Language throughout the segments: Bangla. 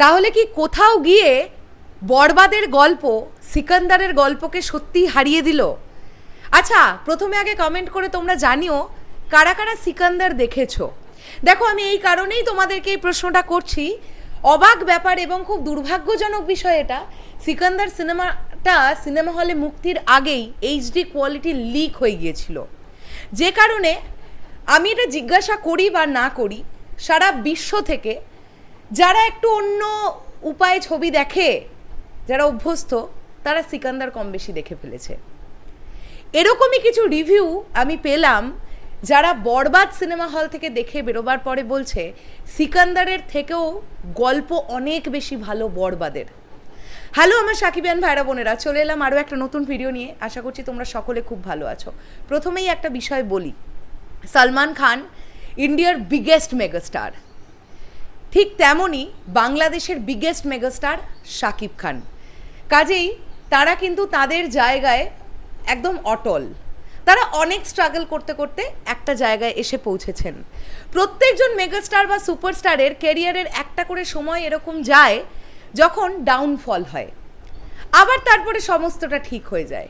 তাহলে কি কোথাও গিয়ে বরবাদের গল্প, সিকান্দারের গল্পকে সত্যিই হারিয়ে দিল? আচ্ছা প্রথমে আগে কমেন্ট করে তোমরা জানিও, কারা কারা সিকান্দার দেখেছ? দেখো, আমি এই কারণেই তোমাদেরকে এই প্রশ্নটা করছি। অবাক ব্যাপার এবং খুব দুর্ভাগ্যজনক বিষয় এটা। সিকান্দার সিনেমাটা সিনেমা হলে মুক্তির আগেই এইচডি কোয়ালিটি লিক হয়ে গিয়েছিল। যে কারণে আমি এটা জিজ্ঞাসা করি বা না করি, সারা বিশ্ব থেকে যারা একটু অন্য উপায়ে ছবি দেখে, যারা অভ্যস্ত, তারা সিকান্দার কম বেশি দেখে ফেলেছে। এরকমই কিছু রিভিউ আমি পেলাম, যারা বরবাদ সিনেমা হল থেকে দেখে বেরোবার পরে বলছে, সিকান্দারের থেকেও গল্প অনেক বেশি ভালো বরবাদের। হ্যালো আমার সাকিবিয়ান ভাইরা বোনেরা, চলে এলাম আরও একটা নতুন ভিডিও নিয়ে। আশা করছি তোমরা সকলে খুব ভালো আছো। প্রথমেই একটা বিষয় বলি। সালমান খান ইন্ডিয়ার বিগেস্ট মেগাস্টার ঠিক তেমনই বাংলাদেশের বিগেস্ট মেগাস্টার শাকিব খান। কাজেই তারা কিন্তু তাদের জায়গায় একদম অটল। তারা অনেক স্ট্রাগল করতে করতে একটা জায়গায় এসে পৌঁছেছেন। প্রত্যেকজন মেগাস্টার বা সুপারস্টারের ক্যারিয়ারের একটা করে সময় এরকম যায় যখন ডাউনফল হয়। আবার তারপরে সমস্তটা ঠিক হয়ে যায়।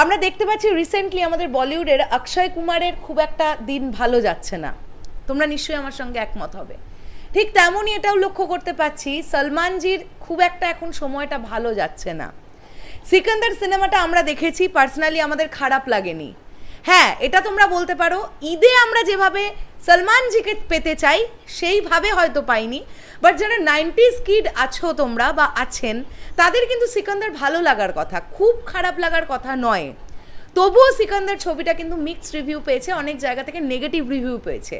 আমরা দেখতে পাচ্ছি রিসেন্টলি আমাদের বলিউডের অক্ষয় কুমারের খুব একটা দিন ভালো যাচ্ছে না। তোমরা নিশ্চয়ই আমার সঙ্গে একমত হবে। ঠিক তেমনই এটাও লক্ষ্য করতে পাচ্ছি, সলমানজির খুব একটা এখন সময়টা ভালো যাচ্ছে না। সিকান্দার সিনেমাটা আমরা দেখেছি, পার্সোনালি আমাদের খারাপ লাগেনি। হ্যাঁ এটা তোমরা বলতে পারো, ঈদে আমরা যেভাবে সলমানজিকে পেতে চাই, সেইভাবে হয়তো পাইনি। বাট যারা নাইনটিস কিড আছো তোমরা বা আছেন, তাদের কিন্তু সিকান্দার ভালো লাগার কথা, খুব খারাপ লাগার কথা নয়। তবুও সিকান্দার ছবিটা কিন্তু মিক্সড রিভিউ পেয়েছে, অনেক জায়গা থেকে নেগেটিভ রিভিউ পেয়েছে।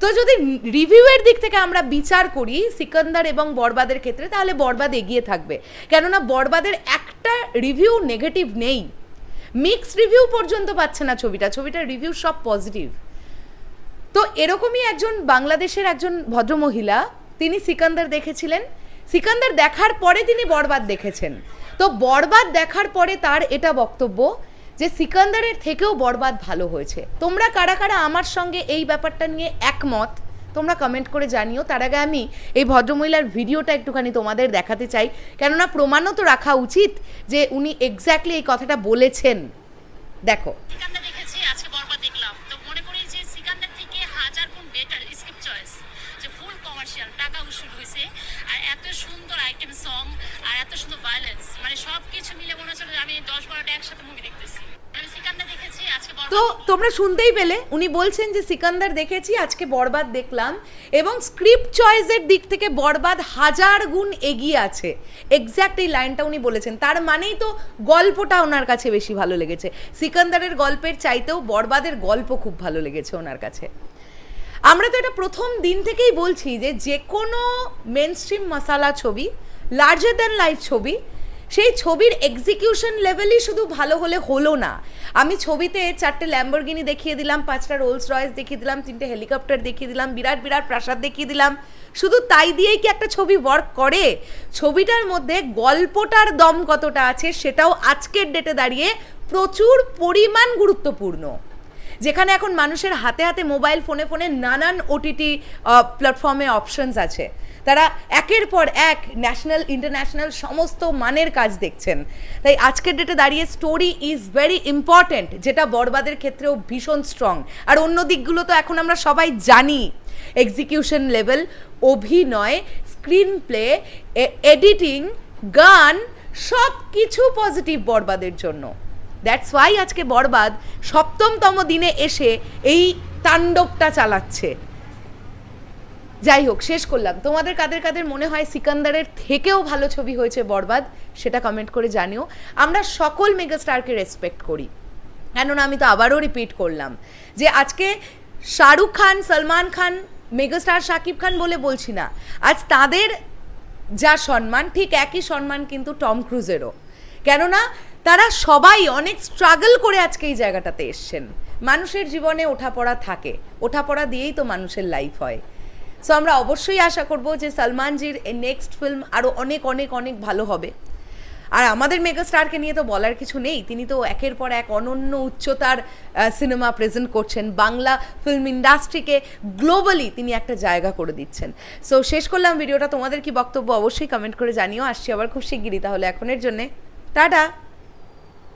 তো যদি রিভিউয়ের দিক থেকে আমরা বিচার করি সিকান্দার এবং বরবাদের ক্ষেত্রে, তাহলে বরবাদ এগিয়ে থাকবে। কেননা বরবাদের একটা রিভিউ নেগেটিভ নেই। মিক্সড রিভিউ পর্যন্ত পাচ্ছে না ছবিটা, ছবিটার রিভিউ সব পজিটিভ তো এরকমই একজন বাংলাদেশের একজন ভদ্রমহিলা, তিনি সিকান্দার দেখেছিলেন। সিকান্দার দেখার পরে তিনি বরবাদ দেখেছেন। তো বরবাদ দেখার পরে তার এটা বক্তব্য যে সিকান্দারের থেকেও বরবাদ ভালো হয়েছে। তোমরা কারা কারা আমার সঙ্গে এই ব্যাপারটা নিয়ে একমত, তোমরা কমেন্ট করে জানিও। তার আগে আমি এই ভদ্রমহিলার ভিডিওটা একটুখানি তোমাদের দেখাতে চাই। কেননা প্রমাণও তো রাখা উচিত যে উনি এক্স্যাক্টলি এই কথাটা বলেছেন। দেখো। উসুল হয়েছে। আর এত সুন্দর আইটেম সং আর এত সুন্দর ভায়োলেন্স মানে সব মিলে মনে হচ্ছে আমি দশ বারোটা একসাথে মুভি দেখতেছি। তো তোমরা শুনতেই পেলে, উনি বলছেন যে সিকান্দার দেখেছি, আজকে বরবাদ দেখলাম এবং স্ক্রিপ্ট চয়েসের দিক থেকে বরবাদ হাজার গুণ এগিয়ে আছে। এক্স্যাক্ট এই লাইনটা উনি বলেছেন। তার মানেই তো গল্পটা ওনার কাছে বেশি ভালো লেগেছে। সিকান্দারের গল্পের চাইতেও বরবাদের গল্প খুব ভালো লেগেছে ওনার কাছে। আমরা তো এটা প্রথম দিন থেকেই বলছি যে যে কোনো মেন স্ট্রিম মশালা ছবি লার্জার দ্যান লাইফ ছবি, সেই ছবির এক্সিকিউশন লেভেলই শুধু ভালো হলে হলো না। আমি ছবিতে চারটে ল্যাম্বরগিনি দেখিয়ে দিলাম, পাঁচটা রোলস রয়েস দেখিয়ে দিলাম, তিনটে হেলিকপ্টার দেখিয়ে দিলাম, বিরাট বিরাট প্রাসাদ দেখিয়ে দিলাম। শুধু তাই দিয়েই কি একটা ছবি ওয়ার্ক করে? ছবিটার মধ্যে গল্পটার দম কতটা আছে সেটাও আজকের ডেটে দাঁড়িয়ে প্রচুর পরিমাণ গুরুত্বপূর্ণ। যেখানে এখন মানুষের হাতে হাতে মোবাইল, ফোনে ফোনে নানান ওটিটি প্ল্যাটফর্মে অপশনস আছে। তারা একের পর এক ন্যাশনাল ইন্টারন্যাশনাল সমস্ত মানের কাজ দেখছেন। তাই আজকের ডেটে দাঁড়িয়ে স্টোরি ইজ ভেরি ইম্পর্ট্যান্ট যেটা বরবাদের ক্ষেত্রেও ভীষণ স্ট্রং আর অন্য দিকগুলো তো এখন আমরা সবাই জানি। এক্সিকিউশন লেভেল অভিনয় স্ক্রিন প্লে এডিটিং গান সব কিছু পজিটিভ বরবাদের জন্য। দ্যাটস ওয়াই আজকে বরবাদ সপ্তমতম দিনে এসে এই তাণ্ডবটা চালাচ্ছে। যাই হোক, শেষ করলাম। তোমাদের কাদের কাদের মনে হয় সিকান্দারের থেকেও ভালো ছবি হয়েছে বরবাদ, সেটা কমেন্ট করে জানিও। আমরা সকল মেগাস্টারকে রেসপেক্ট করি। কেননা আমি তো আবারও রিপিট করলাম যে আজকে শাহরুখ খান, সলমান খান, মেগাস্টার শাকিব খান বলে বলছি না। আজ তাদের যা সম্মান, ঠিক একই সম্মান কিন্তু টম ক্রুজেরও। কেননা তারা সবাই অনেক স্ট্রাগল করে আজকে এই জায়গাটাতে এসছেন। মানুষের জীবনে ওঠাপড়া থাকে। ওঠাপড়া দিয়েই তো মানুষের লাইফ হয়। সো আমরা অবশ্যই আশা করব যে সলমানজির নেক্সট ফিল্ম আরও অনেক অনেক অনেক ভালো হবে। আর আমাদের মেগাস্টারকে নিয়ে তো বলার কিছু নেই। তিনি তো একের পর এক অনন্য উচ্চতার সিনেমা প্রেজেন্ট করছেন। বাংলা ফিল্ম ইন্ডাস্ট্রিকে গ্লোবালি তিনি একটা জায়গা করে দিচ্ছেন। সো শেষ করলাম ভিডিওটা। তোমাদের কি বক্তব্য? অবশ্যই কমেন্ট করে জানিও। আসছি আবার খুব শিগগিরই। তাহলে এখনের জন্যে। টাটা!